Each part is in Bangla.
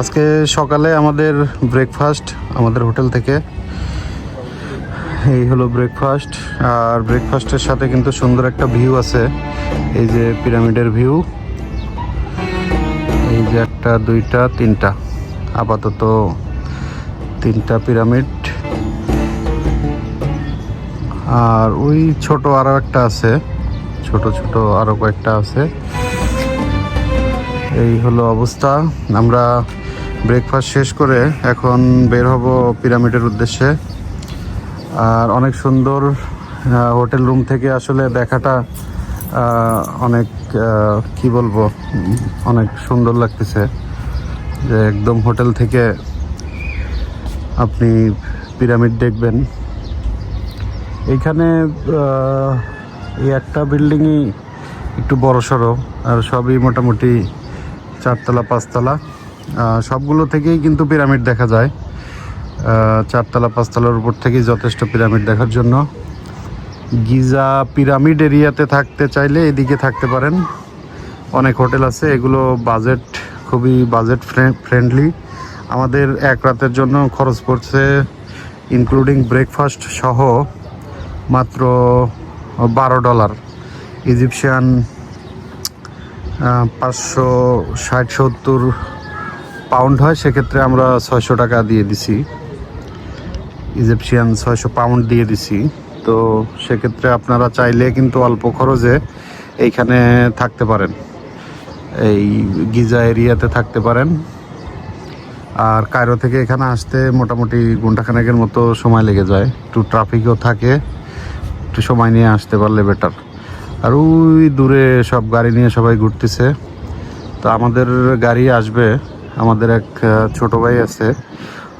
আজকে সকালে আমাদের ব্রেকফাস্ট আমাদের হোটেল থেকে। এই হলো ব্রেকফাস্ট আর ব্রেকফাস্টের সাথে কিন্তু সুন্দর একটা ভিউ আছে। এই যে পিরামিডের ভিউ এই যে একটা, দুইটা, তিনটা। আপাতত তিনটা পিরামিড আর ওই ছোট আরও একটা আছে। ছোট ছোট আরও কয়েকটা আছে। এই হলো অবস্থা। আমরা ব্রেকফাস্ট শেষ করে এখন বের হব পিরামিডের উদ্দেশ্যে। আর অনেক সুন্দর হোটেল রুম থেকে আসলে দেখাটা অনেক কি বলব, অনেক সুন্দর লাগতেছে যে একদম হোটেল থেকে আপনি পিরামিড দেখবেন। এইখানে এই একটা বিল্ডিংই একটু বড় সড়ো আর সবই মোটামুটি চারতলা, পাঁচতলা। সবগুলো থেকেই কিন্তু পিরামিড দেখা যায়। চারতলা, পাঁচতলার উপর থেকেই যথেষ্ট পিরামিড দেখার জন্য। গিজা পিরামিড এরিয়াতে থাকতে চাইলে এদিকে থাকতে পারেন। অনেক হোটেল আছে, এগুলো বাজেট খুবই বাজেট ফ্রেন্ডলি আমাদের এক রাতের জন্য খরচ পড়ছে ইনক্লুডিং ব্রেকফাস্ট সহ, মাত্র বারো ডলার ইজিপশিয়ান পাঁচশো ষাট সত্তর পাউন্ড হয়, সেক্ষেত্রে আমরা ছয়শো টাকা দিয়ে দিছি। ইজিপশিয়ান ছয়শো পাউন্ড দিয়ে দিছি। তো সেক্ষেত্রে আপনারা চাইলে কিন্তু অল্প খরচে এইখানে থাকতে পারেন। এই গিজা এরিয়াতে থাকতে পারেন। আর কায়রো থেকে এখানে আসতে মোটামুটি ঘন্টাখানেকের মতো সময় লেগে যায়। একটু ট্রাফিকও থাকে, একটু সময় নিয়ে আসতে পারলে বেটার আর ওই দূরে সব গাড়ি নিয়ে সবাই ঘুরতেছে। তো আমাদের গাড়ি আসবে আমাদের এক ছোট ভাই আছে।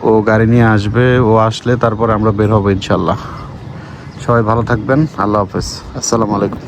ও গাড়ি নিয়ে আসবে, ও আসলে তারপর আমরা বের হব ইনশাল্লাহ সবাই ভালো থাকবেন, আল্লাহ হাফেজ। আসসালামু আলাইকুম।